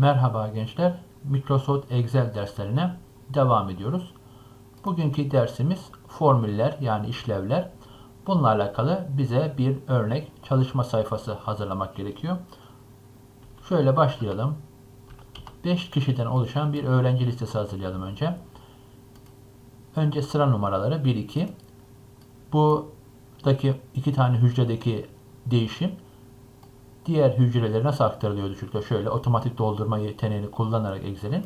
Merhaba gençler. Microsoft Excel derslerine devam ediyoruz. Bugünkü dersimiz formüller yani işlevler. Bununla alakalı bize bir örnek çalışma sayfası hazırlamak gerekiyor. Şöyle başlayalım. 5 kişiden oluşan bir öğrenci listesi hazırlayalım önce. Önce sıra numaraları 1 2. Buradaki iki tane hücredeki değişim diğer hücrelere nasıl aktarılıyordu çocuklar? Şöyle otomatik doldurma yeteneğini kullanarak Excel'in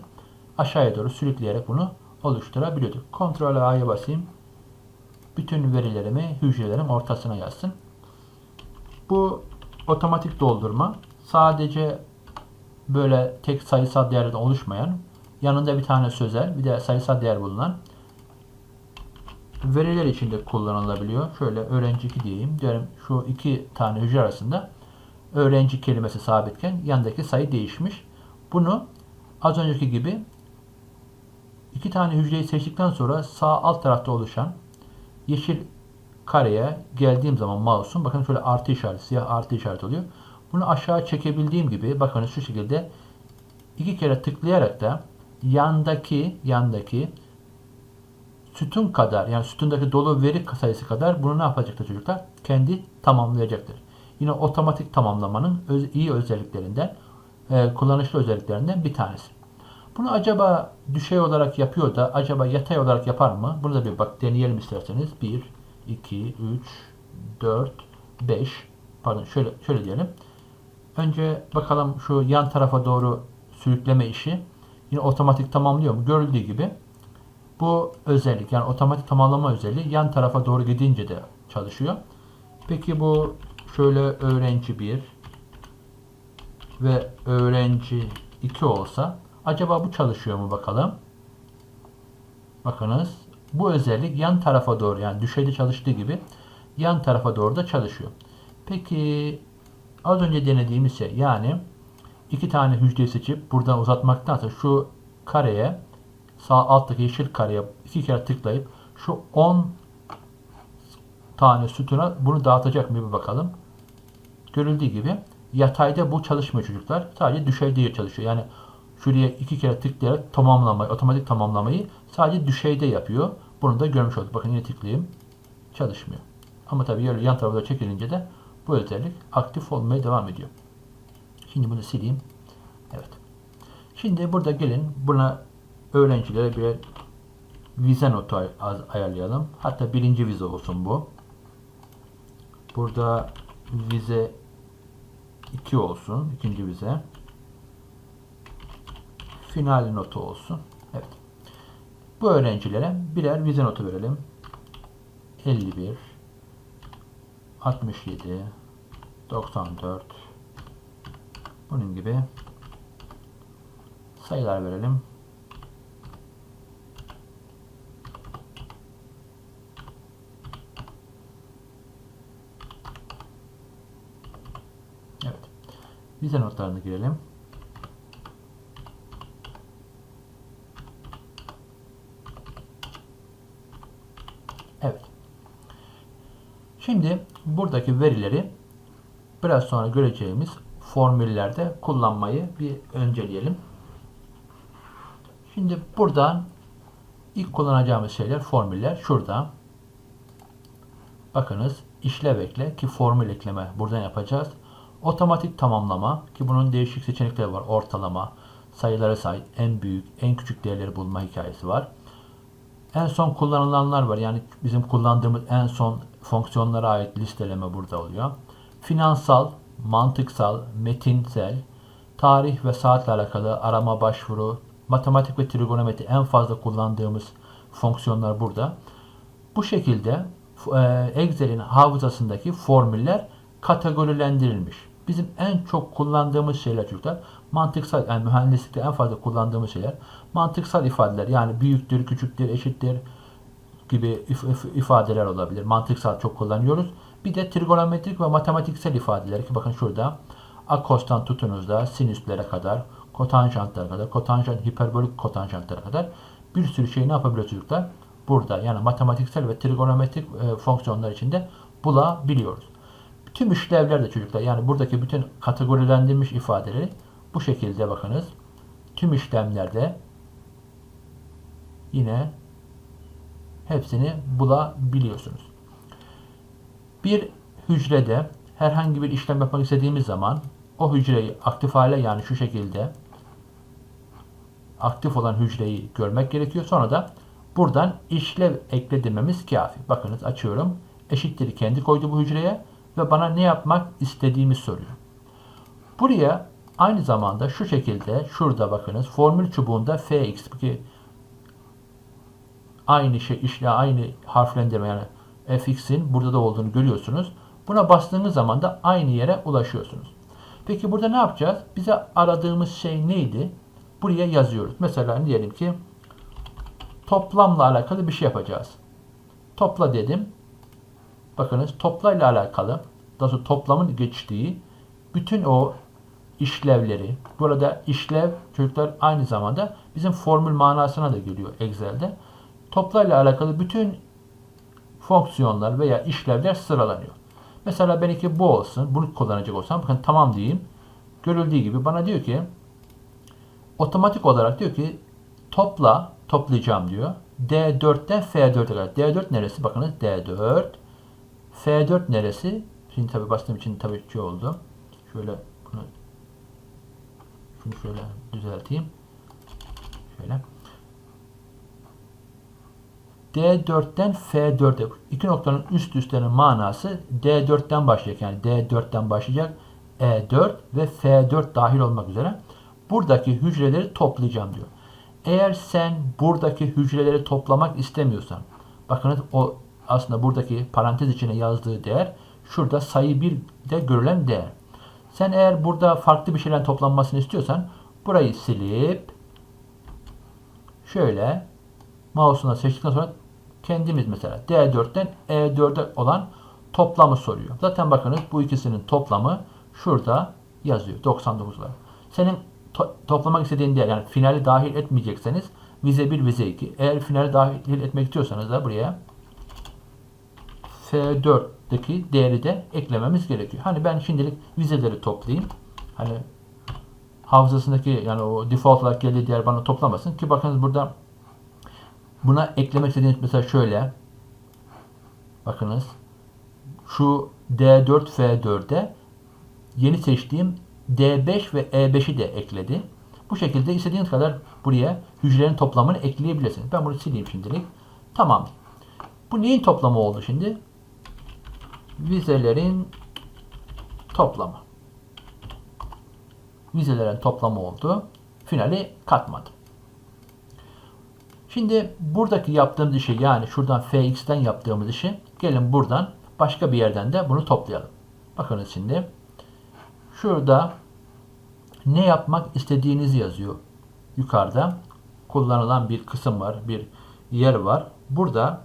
aşağıya doğru sürükleyerek bunu oluşturabiliyorduk. Ctrl A'ya basayım. Bütün verilerimi hücrelerim ortasına yazsın. Bu otomatik doldurma sadece böyle tek sayısal değerden oluşmayan yanında bir tane sözel bir de sayısal değer bulunan veriler içinde kullanılabiliyor. Şöyle öğrenci 2 diyeyim. Diyorum şu iki tane hücre arasında öğrenci kelimesi sabitken yandaki sayı değişmiş. Bunu az önceki gibi iki tane hücreyi seçtikten sonra sağ alt tarafta oluşan yeşil kareye geldiğim zaman mouse'um bakın şöyle artı işareti, siyah artı işareti oluyor. Bunu aşağı çekebildiğim gibi bakın şu şekilde iki kere tıklayarak da yandaki yandaki sütun kadar yani sütundaki dolu veri sayısı kadar bunu ne yapacaktır çocuklar? Kendi tamamlayacaktır. Yine otomatik tamamlamanın öz, iyi özelliklerinden, e, kullanışlı özelliklerinden bir tanesi. Bunu acaba düşey olarak yapıyor da acaba yatay olarak yapar mı? Bunu da bir bak deneyelim isterseniz. 1, 2, 3, 4, 5 pardon şöyle şöyle diyelim. Önce bakalım şu yan tarafa doğru sürükleme işi yine otomatik tamamlıyor mu? Görüldüğü gibi bu özellik yani otomatik tamamlama özelliği yan tarafa doğru gidince de çalışıyor. Peki bu şöyle öğrenci 1 ve öğrenci 2 olsa acaba bu çalışıyor mu bakalım? Bakınız bu özellik yan tarafa doğru yani düşeyde çalıştığı gibi yan tarafa doğru da çalışıyor. Peki az önce denediğimiz şey yani iki tane hücreyi seçip buradan uzatmaktansa şu kareye sağ alttaki yeşil kareye iki kere tıklayıp şu 10 tane sütuna bunu dağıtacak mı bir bakalım. Görüldüğü gibi yatayda bu çalışmıyor çocuklar. Sadece düşeyde çalışıyor. Yani şuraya iki kere tıklayarak tamamlamayı, otomatik tamamlamayı sadece düşeyde yapıyor. Bunu da görmüş olduk. Bakın yine tıklayayım. Çalışmıyor. Ama tabii yan tarafa çekilince de bu özellik aktif olmaya devam ediyor. Şimdi bunu sileyim. Evet. Şimdi burada gelin buna öğrencilere bir vize notu ayarlayalım. Hatta birinci vize olsun bu. Burada vize 2 olsun. ikinci vize. Final notu olsun. Evet. Bu öğrencilere birer vize notu verelim. 51 67 94 bunun gibi sayılar verelim. Evet. Vize notlarını girelim. Evet. Şimdi buradaki verileri biraz sonra göreceğimiz formüllerde kullanmayı bir önceleyelim. Şimdi buradan ilk kullanacağımız şeyler formüller. Şurada. Bakınız işlev ekle ki formül ekleme buradan yapacağız. Otomatik tamamlama ki bunun değişik seçenekleri var. Ortalama, sayıları say, en büyük, en küçük değerleri bulma hikayesi var. En son kullanılanlar var. Yani bizim kullandığımız en son fonksiyonlara ait listeleme burada oluyor. Finansal, mantıksal, metinsel, tarih ve saatle alakalı arama başvuru, matematik ve trigonometri en fazla kullandığımız fonksiyonlar burada. Bu şekilde Excel'in hafızasındaki formüller kategorilendirilmiş. Bizim en çok kullandığımız şeyler çocuklar mantıksal yani mühendislikte en fazla kullandığımız şeyler mantıksal ifadeler yani büyüktür, küçüktür, eşittir gibi if- if- ifadeler olabilir. Mantıksal çok kullanıyoruz. Bir de trigonometrik ve matematiksel ifadeler ki bakın şurada akostan tutunuz da sinüslere kadar, kotanjantlara kadar, kotanjant, hiperbolik kotanjantlara kadar bir sürü şey ne yapabiliyor çocuklar? Burada yani matematiksel ve trigonometrik e, fonksiyonlar içinde bulabiliyoruz. Tüm işlevler de çocuklar yani buradaki bütün kategorilendirilmiş ifadeleri bu şekilde bakınız tüm işlemlerde yine hepsini bulabiliyorsunuz. Bir hücrede herhangi bir işlem yapmak istediğimiz zaman o hücreyi aktif hale yani şu şekilde aktif olan hücreyi görmek gerekiyor. Sonra da buradan işlev ekle kafi. Bakınız açıyorum. Eşittir kendi koydu bu hücreye ve bana ne yapmak istediğimi soruyor. Buraya aynı zamanda şu şekilde şurada bakınız formül çubuğunda fx ki aynı şey işle aynı harflendirme yani fx'in burada da olduğunu görüyorsunuz. Buna bastığınız zaman da aynı yere ulaşıyorsunuz. Peki burada ne yapacağız? Bize aradığımız şey neydi? Buraya yazıyoruz. Mesela diyelim ki toplamla alakalı bir şey yapacağız. Topla dedim. Bakınız toplayla alakalı daha sonra toplamın geçtiği bütün o işlevleri burada işlev çocuklar aynı zamanda bizim formül manasına da geliyor Excel'de. Toplayla alakalı bütün fonksiyonlar veya işlevler sıralanıyor. Mesela benimki bu olsun. Bunu kullanacak olsam bakın tamam diyeyim. Görüldüğü gibi bana diyor ki otomatik olarak diyor ki topla toplayacağım diyor. D4'ten F4'e kadar. D4 neresi? Bakınız D4. F4 neresi? Şimdi tabi bastığım için tabi şey oldu. Şöyle bunu şunu şöyle düzelteyim. Şöyle. D4'ten F4'e iki noktanın üst üstenin manası D4'ten başlayacak. Yani D4'ten başlayacak. E4 ve F4 dahil olmak üzere buradaki hücreleri toplayacağım diyor. Eğer sen buradaki hücreleri toplamak istemiyorsan bakınız o aslında buradaki parantez içine yazdığı değer şurada sayı 1 de görülen değer. Sen eğer burada farklı bir şeyler toplanmasını istiyorsan burayı silip şöyle mouse'una seçtikten sonra kendimiz mesela D4'ten E4'e olan toplamı soruyor. Zaten bakınız bu ikisinin toplamı şurada yazıyor 99'lar. Senin to toplamak istediğin değer yani finali dahil etmeyecekseniz vize 1 vize 2. Eğer finali dahil etmek istiyorsanız da buraya F4'deki değeri de eklememiz gerekiyor. Hani ben şimdilik vizeleri toplayayım. Hani hafızasındaki yani o default olarak geldiği değer bana toplamasın ki bakınız burada buna eklemek istediğiniz mesela şöyle bakınız şu D4 F4'e yeni seçtiğim D5 ve E5'i de ekledi. Bu şekilde istediğiniz kadar buraya hücrelerin toplamını ekleyebilirsiniz. Ben bunu sileyim şimdilik. Tamam. Bu neyin toplamı oldu şimdi? Vizelerin toplamı. Vizelerin toplamı oldu. Finali katmadım. Şimdi buradaki yaptığımız işi yani şuradan fx'ten yaptığımız işi gelin buradan başka bir yerden de bunu toplayalım. Bakınız şimdi. Şurada ne yapmak istediğinizi yazıyor. Yukarıda kullanılan bir kısım var, bir yer var. Burada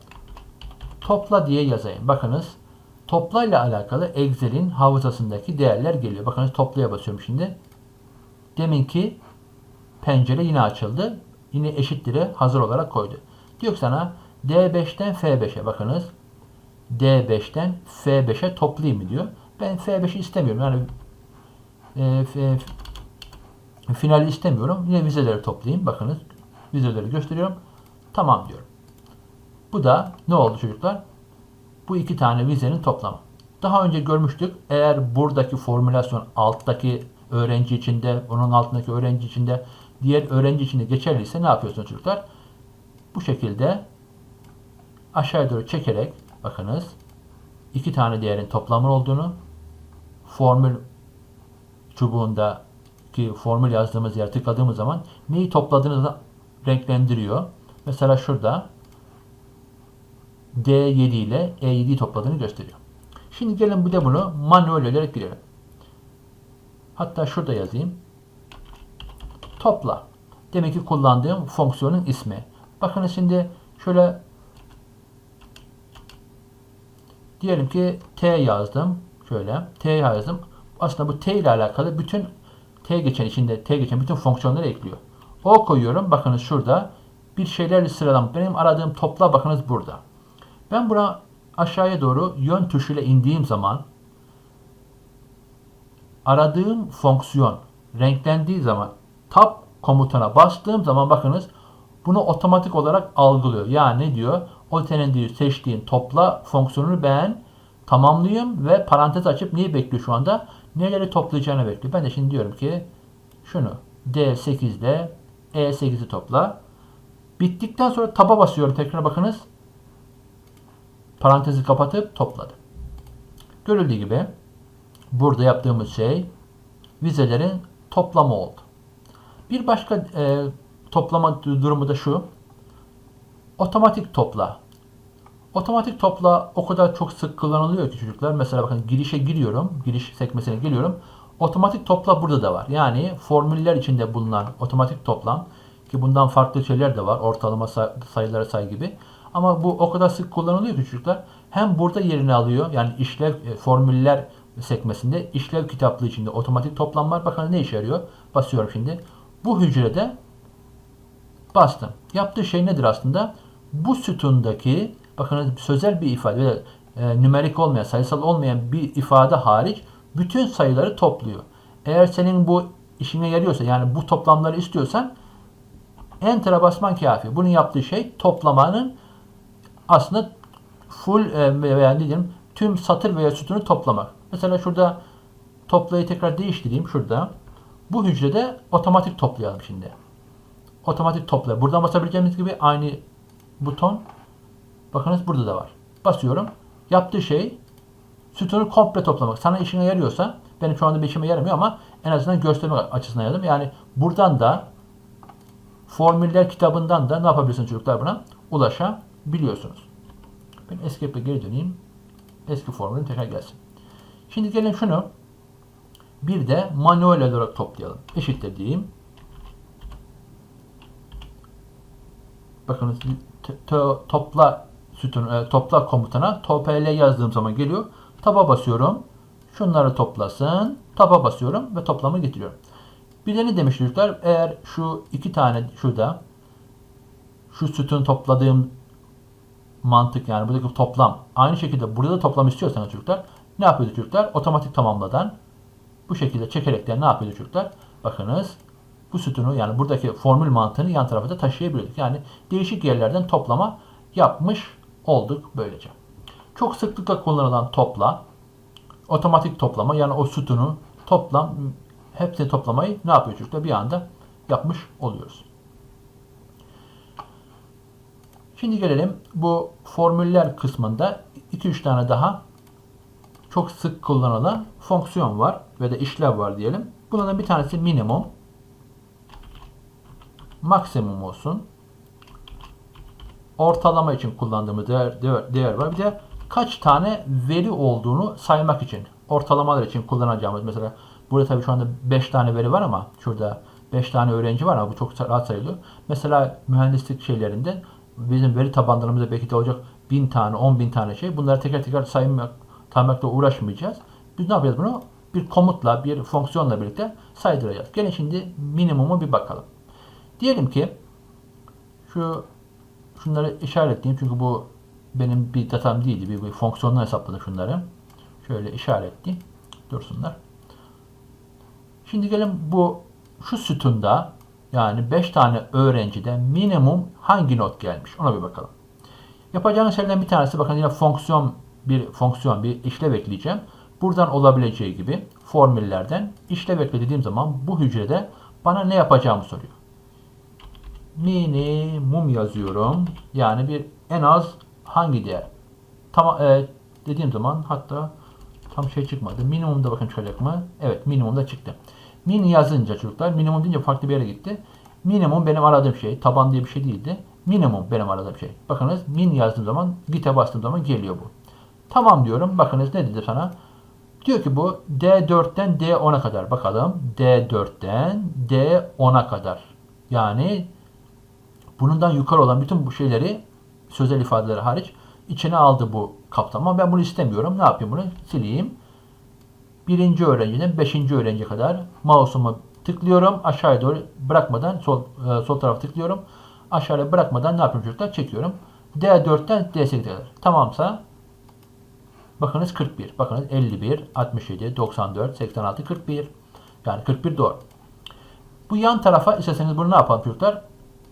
topla diye yazayım. Bakınız toplayla alakalı Excel'in hafızasındaki değerler geliyor. Bakınız toplaya basıyorum şimdi. Deminki pencere yine açıldı. Yine eşittir'e hazır olarak koydu. Diyor ki sana D5'ten F5'e bakınız. D5'ten F5'e toplayayım diyor. Ben F5'i istemiyorum. Yani e, F, finali istemiyorum. Yine vizeleri toplayayım. Bakınız vizeleri gösteriyorum. Tamam diyorum. Bu da ne oldu çocuklar? Bu iki tane vizenin toplamı. Daha önce görmüştük. Eğer buradaki formülasyon alttaki öğrenci içinde, onun altındaki öğrenci içinde, diğer öğrenci içinde geçerliyse ne yapıyorsunuz çocuklar? Bu şekilde aşağı doğru çekerek bakınız iki tane değerin toplamı olduğunu formül çubuğunda ki formül yazdığımız yer tıkladığımız zaman neyi topladığınızı renklendiriyor. Mesela şurada D7 ile E7'yi topladığını gösteriyor. Şimdi gelin bir de bunu manuel olarak girelim. Hatta şurada yazayım. Topla. Demek ki kullandığım fonksiyonun ismi. Bakın şimdi şöyle diyelim ki T yazdım. Şöyle T yazdım. Aslında bu T ile alakalı bütün T geçen içinde T geçen bütün fonksiyonları ekliyor. O koyuyorum. Bakınız şurada bir şeylerle sıralam. Benim aradığım topla bakınız burada. Ben buna aşağıya doğru yön tuşuyla indiğim zaman aradığım fonksiyon renklendiği zaman tab komutana bastığım zaman bakınız bunu otomatik olarak algılıyor. Yani diyor? O senin diyor seçtiğin topla fonksiyonunu ben tamamlayayım ve parantez açıp neyi bekliyor şu anda? Neleri toplayacağını bekliyor. Ben de şimdi diyorum ki şunu D8'de E8'i topla. Bittikten sonra taba basıyorum tekrar bakınız. Parantezi kapatıp topladı. Görüldüğü gibi burada yaptığımız şey vizelerin toplamı oldu. Bir başka e, toplama durumu da şu. Otomatik topla. Otomatik topla o kadar çok sık kullanılıyor ki çocuklar. Mesela bakın girişe giriyorum. Giriş sekmesine giriyorum. Otomatik topla burada da var. Yani formüller içinde bulunan otomatik toplam ki bundan farklı şeyler de var. Ortalama say sayılara say gibi. Ama bu o kadar sık kullanılıyor ki çocuklar. Hem burada yerini alıyor. Yani işlev e, formüller sekmesinde işlev kitaplığı içinde otomatik toplam var. Bakın ne işe yarıyor? Basıyorum şimdi. Bu hücrede bastım. Yaptığı şey nedir aslında? Bu sütundaki bakın sözel bir ifade e, nümerik olmayan, sayısal olmayan bir ifade hariç bütün sayıları topluyor. Eğer senin bu işine yarıyorsa yani bu toplamları istiyorsan Enter'a basman kafi. Bunun yaptığı şey toplamanın aslında full e, veya ne diyeyim tüm satır veya sütunu toplamak. Mesela şurada toplayı tekrar değiştireyim şurada. Bu hücrede otomatik toplayalım şimdi. Otomatik topla. Buradan basabileceğimiz gibi aynı buton bakınız burada da var. Basıyorum. Yaptığı şey sütunu komple toplamak. Sana işine yarıyorsa benim şu anda bir işime yaramıyor ama en azından göstermek açısından yaradım. Yani buradan da formüller kitabından da ne yapabilirsiniz çocuklar buna? Ulaşabiliyorsunuz. Ben escape'e geri döneyim. Eski formülüm tekrar gelsin. Şimdi gelin şunu bir de manuel olarak toplayalım. Eşittir diyeyim. Bakınız topla sütun e, topla komutuna topl yazdığım zaman geliyor. Taba basıyorum. Şunları toplasın. Taba basıyorum ve toplamı getiriyorum. Bir de ne demiş çocuklar? Eğer şu iki tane şurada şu sütun topladığım mantık yani buradaki toplam aynı şekilde burada da toplam istiyorsanız çocuklar ne yapıyordu çocuklar? Otomatik tamamladan bu şekilde çekerekten ne yapıyordu çocuklar? Bakınız bu sütunu yani buradaki formül mantığını yan tarafa da taşıyabiliyorduk. Yani değişik yerlerden toplama yapmış olduk böylece. Çok sıklıkla kullanılan topla otomatik toplama yani o sütunu toplam hepsini toplamayı ne yapıyor çocuklar? Bir anda yapmış oluyoruz. Şimdi gelelim bu formüller kısmında 2-3 tane daha çok sık kullanılan fonksiyon var ve de işlev var diyelim. Bunlardan bir tanesi minimum, maksimum olsun. Ortalama için kullandığımız değer, değer, değer var. Bir de kaç tane veri olduğunu saymak için. Ortalamalar için kullanacağımız mesela burada tabii şu anda 5 tane veri var ama şurada 5 tane öğrenci var ama bu çok rahat sayılıyor. Mesela mühendislik şeylerinde bizim veri tabanlarımızda belki de olacak 1000 tane, 10 bin tane şey. Bunları teker teker saymak, saymakla uğraşmayacağız. Biz ne yapacağız bunu? Bir komutla, bir fonksiyonla birlikte saydıracağız. Gelin şimdi minimumu bir bakalım. Diyelim ki şu şunları işaretleyeyim çünkü bu benim bir datam değildi. Bir, bir fonksiyonla hesapladım şunları. Şöyle işaretleyeyim. Dursunlar. Şimdi gelin bu şu sütunda yani 5 tane öğrencide minimum hangi not gelmiş ona bir bakalım. Yapacağınız şeylerden bir tanesi bakın yine fonksiyon bir fonksiyon bir işlev ekleyeceğim. Buradan olabileceği gibi formüllerden işlev ekle dediğim zaman bu hücrede bana ne yapacağımı soruyor. Minimum yazıyorum. Yani bir en az hangi değer? Tamam e, dediğim zaman hatta tam şey çıkmadı. Minimumda bakın çıkacak mı? Evet minimumda çıktı. Min yazınca çocuklar minimum deyince farklı bir yere gitti. Minimum benim aradığım şey. Taban diye bir şey değildi. Minimum benim aradığım şey. Bakınız min yazdığım zaman git'e bastığım zaman geliyor bu. Tamam diyorum. Bakınız ne dedi sana? Diyor ki bu D4'ten D10'a kadar. Bakalım. D4'ten D10'a kadar. Yani bundan yukarı olan bütün bu şeyleri sözel ifadeleri hariç içine aldı bu kapsam. ben bunu istemiyorum. Ne yapayım bunu? Sileyim birinci öğrenciden beşinci öğrenci kadar mouse'umu tıklıyorum. Aşağıya doğru bırakmadan sol, e, sol tarafa tıklıyorum. Aşağıya bırakmadan ne yapıyorum çocuklar? Çekiyorum. D4'ten D8'e kadar. Tamamsa bakınız 41. Bakınız 51, 67, 94, 86, 41. Yani 41 doğru. Bu yan tarafa isterseniz bunu ne yapalım çocuklar?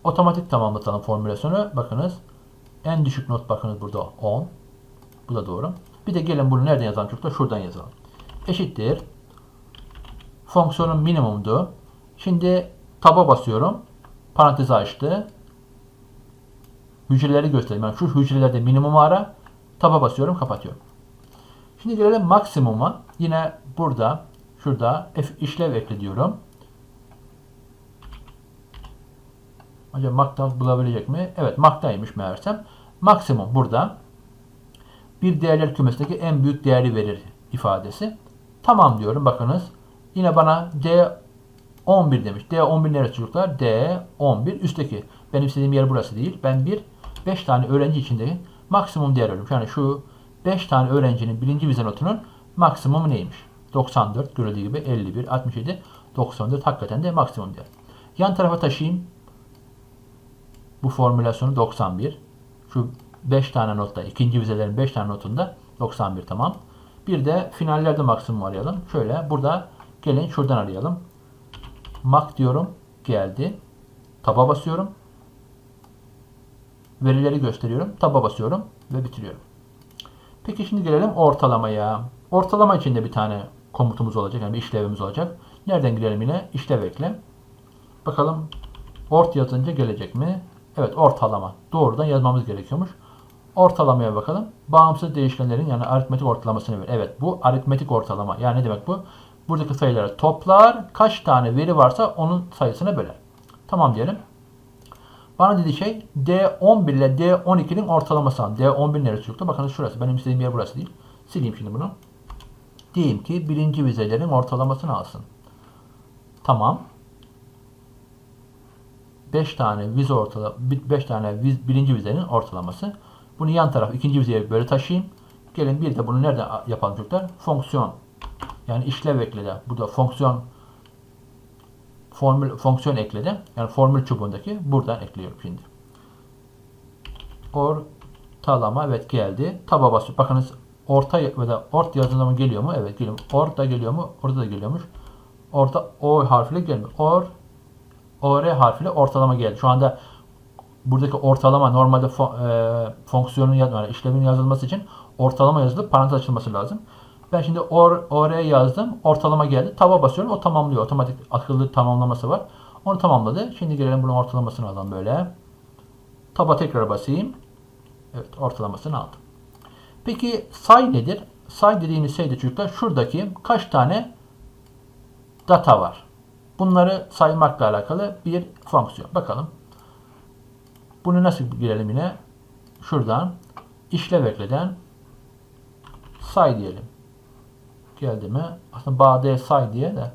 Otomatik tamamlatalım formülasyonu. Bakınız. En düşük not bakınız burada 10. Bu da doğru. Bir de gelin bunu nereden yazalım çocuklar? Şuradan yazalım. Eşittir. Fonksiyonun minimumdu. Şimdi taba basıyorum. Parantezi açtı. Hücreleri göstereyim. Yani şu hücrelerde minimumu ara. Taba basıyorum, kapatıyorum. Şimdi gelelim maksimuma. Yine burada, şurada F işlev ekle diyorum. Acaba makta bulabilecek mi? Evet, maktaymış meğersem. Maksimum burada. Bir değerler kümesindeki en büyük değeri verir ifadesi. Tamam diyorum. Bakınız. Yine bana D 11 demiş. D11 neresi çocuklar? D11 üstteki. Benim istediğim yer burası değil. Ben bir 5 tane öğrenci içinde maksimum değer alıyorum. Yani şu 5 tane öğrencinin birinci vize notunun maksimumu neymiş? 94 görüldüğü gibi 51, 67, 94 hakikaten de maksimum değer. Yan tarafa taşıyayım. Bu formülasyonu 91. Şu 5 tane notta, ikinci vizelerin 5 tane notunda 91 tamam. Bir de finallerde maksimum arayalım. Şöyle burada gelin şuradan arayalım. Mak diyorum. Geldi. Taba basıyorum. Verileri gösteriyorum. Taba basıyorum ve bitiriyorum. Peki şimdi gelelim ortalamaya. Ortalama için de bir tane komutumuz olacak. Yani bir işlevimiz olacak. Nereden girelim yine? İşlev ekle. Bakalım ort yazınca gelecek mi? Evet ortalama. Doğrudan yazmamız gerekiyormuş. Ortalamaya bakalım. Bağımsız değişkenlerin yani aritmetik ortalamasını ver. Evet bu aritmetik ortalama. Yani ne demek bu? Buradaki sayıları toplar. Kaç tane veri varsa onun sayısına böler. Tamam diyelim. Bana dediği şey D11 ile D12'nin ortalaması. D11 neresi çıktı? Bakın şurası. Benim istediğim yer burası değil. Sileyim şimdi bunu. Diyeyim ki birinci vizelerin ortalamasını alsın. Tamam. 5 tane vize ortala 5 tane viz, birinci vizenin ortalaması. Bunu yan taraf ikinci vizeye böyle taşıyayım. Gelin bir de bunu nerede yapalım çocuklar? Fonksiyon. Yani işlev ekledi. Bu da fonksiyon formül fonksiyon ekledi. Yani formül çubuğundaki buradan ekliyorum şimdi. Ortalama evet geldi. Taba basıyor. Bakınız orta ya da ort yazılımı mı geliyor mu? Evet geliyor. Orta geliyor mu? Orada da geliyormuş. Orta O harfiyle gelmiyor. Or OR harfiyle ortalama geldi. Şu anda buradaki ortalama normalde fo e, fonksiyonun yani işlemin yazılması için ortalama yazılıp parantez açılması lazım. Ben şimdi or, or yazdım. Ortalama geldi. Taba basıyorum. O tamamlıyor. Otomatik akıllı tamamlaması var. Onu tamamladı. Şimdi gelelim bunun ortalamasını alalım böyle. Taba tekrar basayım. Evet ortalamasını aldım. Peki say nedir? Say dediğimiz şey de çocuklar şuradaki kaç tane data var. Bunları saymakla alakalı bir fonksiyon. Bakalım. Bunu nasıl girelim yine? Şuradan işlev ekleden say diyelim. Geldi mi? Aslında bade say diye de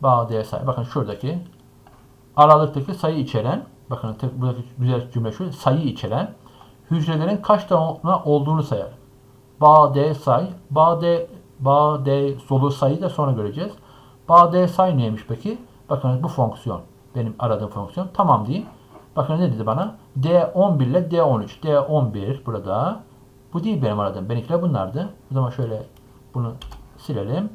bade say. Bakın şuradaki aralıktaki sayı içeren bakın tek, buradaki güzel cümle şu sayı içeren hücrelerin kaç tane olduğunu sayar. Bade say. Bade bade solu sayı da sonra göreceğiz. Bade say neymiş peki? Bakın bu fonksiyon. Benim aradığım fonksiyon. Tamam diyeyim. Bakın ne dedi bana? D11 ile D13. D11 burada. Bu değil benim aradığım. Benimkiler bunlardı. O zaman şöyle bunu silelim.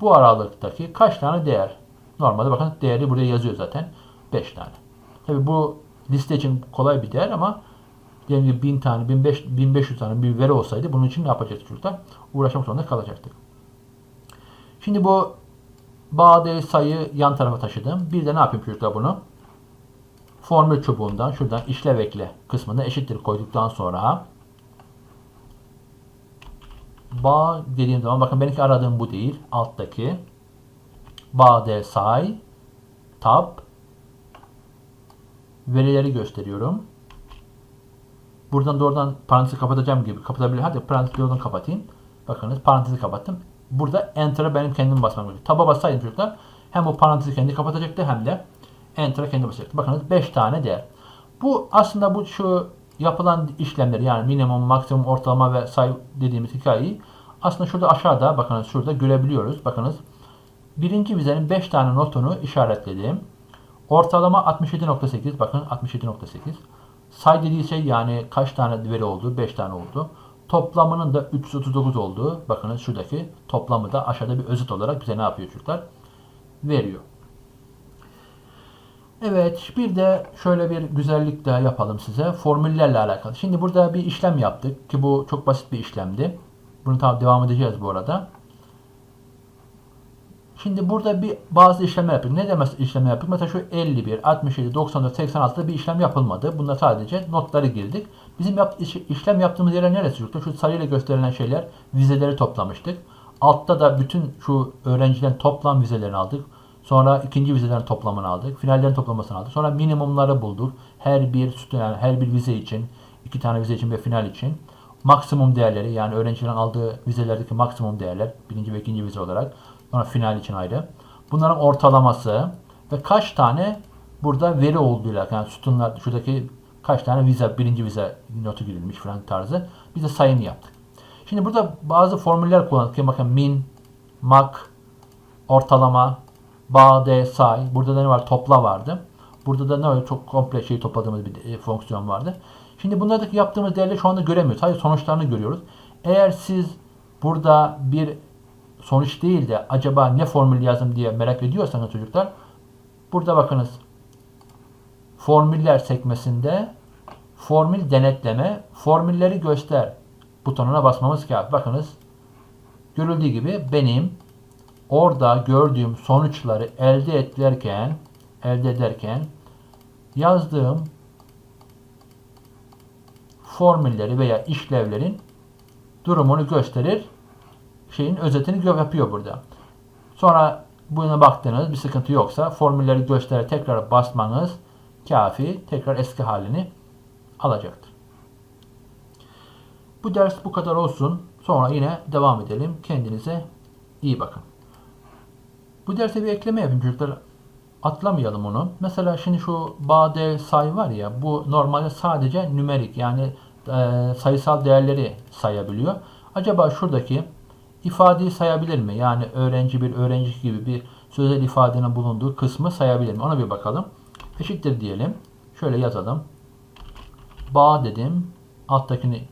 Bu aralıktaki kaç tane değer? Normalde bakın değeri buraya yazıyor zaten. 5 tane. Tabi bu liste için kolay bir değer ama diyelim ki 1000 tane, 1500, 1500 tane bir veri olsaydı bunun için ne yapacaktık çocuklar? Uğraşmak zorunda kalacaktık. Şimdi bu bade sayı yan tarafa taşıdım. Bir de ne yapayım çocuklar bunu? Formül çubuğundan şuradan işlev ekle kısmında eşittir koyduktan sonra Bağ dediğim zaman bakın benimki aradığım bu değil. Alttaki bade say tab verileri gösteriyorum. Buradan doğrudan parantezi kapatacağım gibi kapatabilir. Hadi parantezi doğrudan kapatayım. Bakınız parantezi kapattım. Burada enter'a benim kendim basmam gerekiyor. Taba bassaydım çocuklar hem bu parantezi kendi kapatacaktı hem de enter'a kendi basacaktı. Bakınız 5 tane değer. Bu aslında bu şu yapılan işlemler yani minimum, maksimum, ortalama ve sayı dediğimiz hikayeyi aslında şurada aşağıda bakınız şurada görebiliyoruz. Bakınız birinci vizenin 5 tane notunu işaretledim. Ortalama 67.8 bakın 67.8. Say dediği şey yani kaç tane veri oldu? 5 tane oldu. Toplamının da 339 olduğu bakınız şuradaki toplamı da aşağıda bir özet olarak bize ne yapıyor çocuklar? Veriyor. Evet, bir de şöyle bir güzellik daha yapalım size. Formüllerle alakalı. Şimdi burada bir işlem yaptık ki bu çok basit bir işlemdi. Bunu tam devam edeceğiz bu arada. Şimdi burada bir bazı işlemler yaptık. Ne demek işlem yaptık? Mesela şu 51, 67, 94, 86'da bir işlem yapılmadı. Bunda sadece notları girdik. Bizim yap, iş- işlem yaptığımız yerler neresi çocuklar? Şu sayıyla gösterilen şeyler vizeleri toplamıştık. Altta da bütün şu öğrencilerin toplam vizelerini aldık. Sonra ikinci vizelerin toplamını aldık. Finallerin toplamasını aldık. Sonra minimumları bulduk. Her bir sütun yani her bir vize için, iki tane vize için ve final için. Maksimum değerleri yani öğrencilerin aldığı vizelerdeki maksimum değerler birinci ve ikinci vize olarak. Sonra final için ayrı. Bunların ortalaması ve kaç tane burada veri olduğuyla yani sütunlar şuradaki kaç tane vize birinci vize notu girilmiş falan tarzı. Biz de sayını yaptık. Şimdi burada bazı formüller kullandık. Bakın min, mak, ortalama, bade, say. Burada da ne var? Topla vardı. Burada da ne var? Çok komple şeyi topladığımız bir e, fonksiyon vardı. Şimdi bunlardaki yaptığımız değerleri şu anda göremiyoruz. Sadece sonuçlarını görüyoruz. Eğer siz burada bir sonuç değil de acaba ne formül yazdım diye merak ediyorsanız çocuklar burada bakınız formüller sekmesinde formül denetleme formülleri göster butonuna basmamız gerekiyor. Bakınız görüldüğü gibi benim orada gördüğüm sonuçları elde ederken elde ederken yazdığım formülleri veya işlevlerin durumunu gösterir. Şeyin özetini yapıyor burada. Sonra buna baktığınız bir sıkıntı yoksa formülleri göstererek tekrar basmanız kafi. Tekrar eski halini alacaktır. Bu ders bu kadar olsun. Sonra yine devam edelim. Kendinize iyi bakın. Bu derse bir ekleme yapayım çocuklar. Atlamayalım onu. Mesela şimdi şu bade say var ya bu normalde sadece nümerik yani e, sayısal değerleri sayabiliyor. Acaba şuradaki ifadeyi sayabilir mi? Yani öğrenci bir öğrenci gibi bir sözel ifadenin bulunduğu kısmı sayabilir mi? Ona bir bakalım. Eşittir diyelim. Şöyle yazalım. Bağ dedim. Alttakini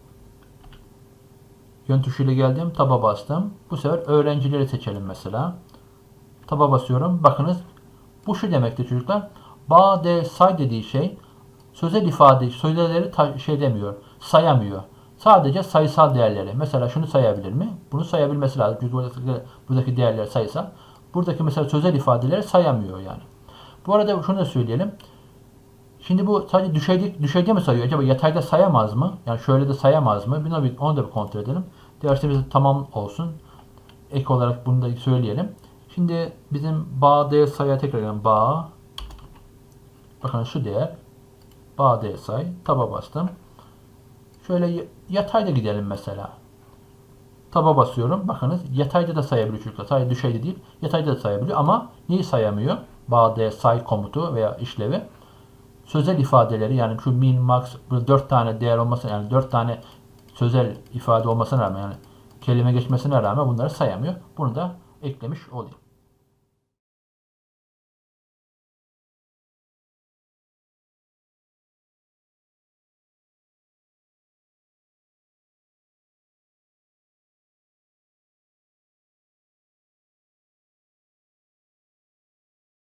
yön tuşuyla geldim. Taba bastım. Bu sefer öğrencileri seçelim mesela. Taba basıyorum. Bakınız bu şu demektir çocuklar. Bağ de say dediği şey sözel ifade sözelleri ta- şey demiyor. Sayamıyor. Sadece sayısal değerleri. Mesela şunu sayabilir mi? Bunu sayabilmesi lazım. Çünkü buradaki, buradaki değerler sayısal. Buradaki mesela sözel ifadeleri sayamıyor yani. Bu arada şunu da söyleyelim. Şimdi bu sadece düşeyde, düşeyde mi sayıyor? Acaba yatayda sayamaz mı? Yani şöyle de sayamaz mı? Bunu, onu da bir kontrol edelim. Dersimiz tamam olsun. Ek olarak bunu da söyleyelim. Şimdi bizim bağ değer sayıya tekrar edelim. Bağ bakın şu değer bağ değer say. Taba bastım. Şöyle yatayda gidelim mesela. Taba basıyorum. Bakınız yatayda da sayabiliyor çocuklar. Sadece düşeyde değil. Yatayda da sayabiliyor ama neyi sayamıyor? Bağ değer say komutu veya işlevi sözel ifadeleri yani şu min, max, bu dört tane değer olması yani dört tane sözel ifade olmasına rağmen yani kelime geçmesine rağmen bunları sayamıyor. Bunu da eklemiş olayım.